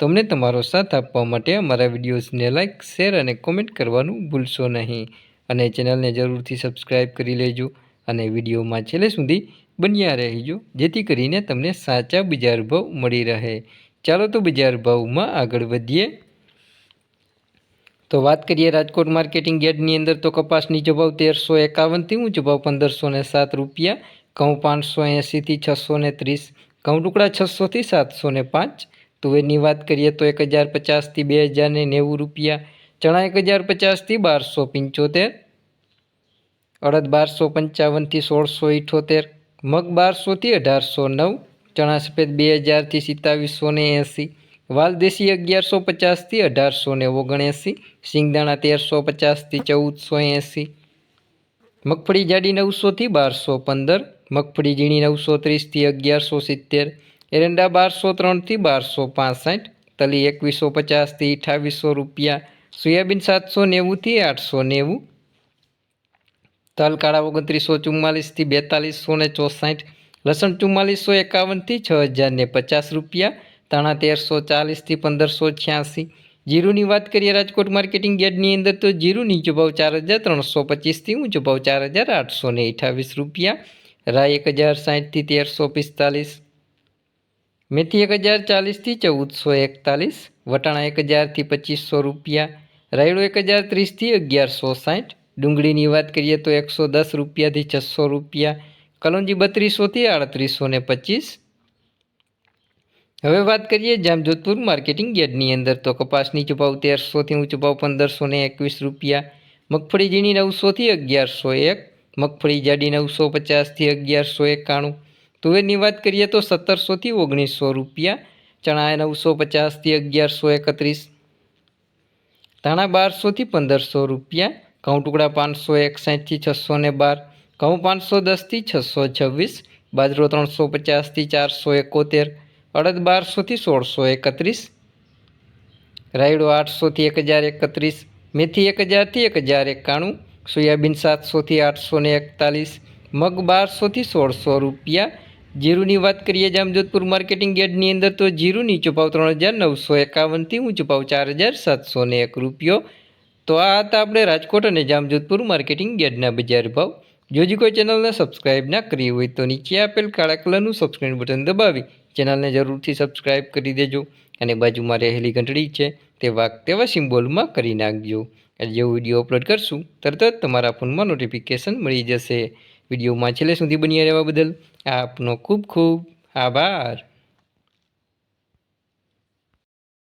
તો અમને તમારો સાથ આપવા માટે અમારા વિડીયોઝને લાઇક શેર અને કોમેન્ટ કરવાનું ભૂલશો નહીં. અને ચેનલને જરૂરથી સબસ્ક્રાઈબ કરી લેજો અને વિડીયોમાં છેલ્લે સુધી બન્યા રહેજો, જેથી કરીને તમને સાચા બજાર ભાવ મળી રહે. ચાલો તો બજાર ભાવમાં આગળ વધીએ. તો વાત કરીએ રાજકોટ માર્કેટિંગ યાર્ડની અંદર તો કપાસ નીચો ભાવ તેરસો એકાવનથી ઊંચો ભાવ પંદરસો ને સાત રૂપિયા, ઘઉં પાંચસો એંસીથી છસો ને ત્રીસ, ઘઉં ટુકડા છસોથી સાતસો ને પાંચ તુવેરની વાત કરીએ તો એક હજાર પચાસથી બે હજાર ને નેવું રૂપિયા, ચણા એક હજાર પચાસથી બારસો પંચોતેર, અડદ બારસો પંચાવનથી સોળસો ઇઠોતેર, મગ બારસોથી અઢારસો નવ, ચણા સફેદ બે હજારથી સિત્તાવીસો ને એંસી વાલદેશી અગિયારસો પચાસથી અઢારસો ને ઓગણએંસી, સિંગદાણા તેરસો પચાસથી ચૌદસો એંસી, મગફળી જાડી નવસોથી બારસો પંદર, મગફળી ઝીણી નવસો ત્રીસથી અગિયારસો સિત્તેર એરંડા બારસો ત્રણથી બારસો પાસઠ, તલી એકવીસો પચાસથી અઠાવીસો રૂપિયા, સોયાબીન સાતસો નેવુંથી આઠસો નેવું, તલ કાળા ઓગણત્રીસો ચુમ્માલીસથી બેતાલીસો ને ચોસાઠ, લસણ ચુમ્માલીસો એકાવનથી છ હજાર ને પચાસ રૂપિયા તાણા તેરસો ચાલીસથી પંદરસો છ્યાસી. જીરુની વાત કરીએ રાજકોટ માર્કેટિંગ યાર્ડની અંદર તો જીરું નીચો ભાવ ચાર હજાર ત્રણસો પચીસથી ઊંચો ભાવ ચાર હજાર આઠસો ને અઠાવીસ રૂપિયા, રાય એક હજાર સાઠથી તેરસો પિસ્તાલીસ મેથી એક હજાર ચાલીસથી ચૌદસો એકતાલીસ, વટાણા એક હજારથી પચીસો રૂપિયા, રાયડો એક હજાર ત્રીસથી અગિયારસો સાઠ, ડુંગળીની વાત કરીએ તો એકસો દસ રૂપિયાથી છસો રૂપિયા, કલોંજી બત્રીસોથી આડત્રીસો ને પચીસ. હવે વાત કરીએ જામજોધપુર માર્કેટિંગ યાર્ડની અંદર તો કપાસ નીચો તેરસોથી ઊંચો ભાવ પંદરસો ને એકવીસ રૂપિયા, મગફળી ઝીણી નવસોથી અગિયારસો એક, મગફળી જાડી નવસો પચાસથી અગિયારસો એકાણું તુવેરની વાત કરીએ તો સત્તરસોથી ઓગણીસો રૂપિયા ચણા નવસો પચાસથી અગિયારસો એકત્રીસ, ધાણા બારસોથી પંદરસો રૂપિયા, ઘઉં ટુકડા પાંચસો એકસાઠથી છસો ને બાર, ઘઉં પાંચસો દસથી છસો છવ્વીસ, બાજરો ત્રણસો પચાસથી ચારસો એકોતેર, અડદ બારસોથી સોળસો એકત્રીસ, રાયડો આઠસોથી એક હજાર એકત્રીસ, મેથી એક હજારથી એક હજાર એકાણું, સોયાબીન સાતસોથી આઠસો ને એકતાલીસ, મગ બારસોથી સોળસો રૂપિયા જીરુની વાત કરીએ જામજોધપુર માર્કેટિંગ યાર્ડની અંદર તો જીરું નીચો ભાવ ત્રણ હજાર નવસો એકાવનથી ઊંચો ભાવ ચાર હજાર સાતસો ને એક રૂપિયો. તો આ હતા આપણે રાજકોટ અને જામજોધપુર માર્કેટિંગ યાર્ડના બજાર ભાવ. જો હજી કોઈ ચેનલને સબસ્ક્રાઇબ ના કરી હોય તો નીચે આપેલ કાળા કલરનું સબસ્ક્રાઇબ બટન દબાવી. ચેનલને જરૂરથી સબસ્ક્રાઇબ કરી દેજો અને બાજુમાં રહેલી ઘંટડી છે તે વાક તેવા સિમ્બોલમાં કરી નાખજો. જેવો વીડિયો અપલોડ કરશું, તરત જ તમારા ફોનમાં નોટિફિકેશન મળી જશે. વિડીયોમાં છેલ્લે સુધી બની રહેવા બદલ આપનો ખૂબ ખૂબ આભાર.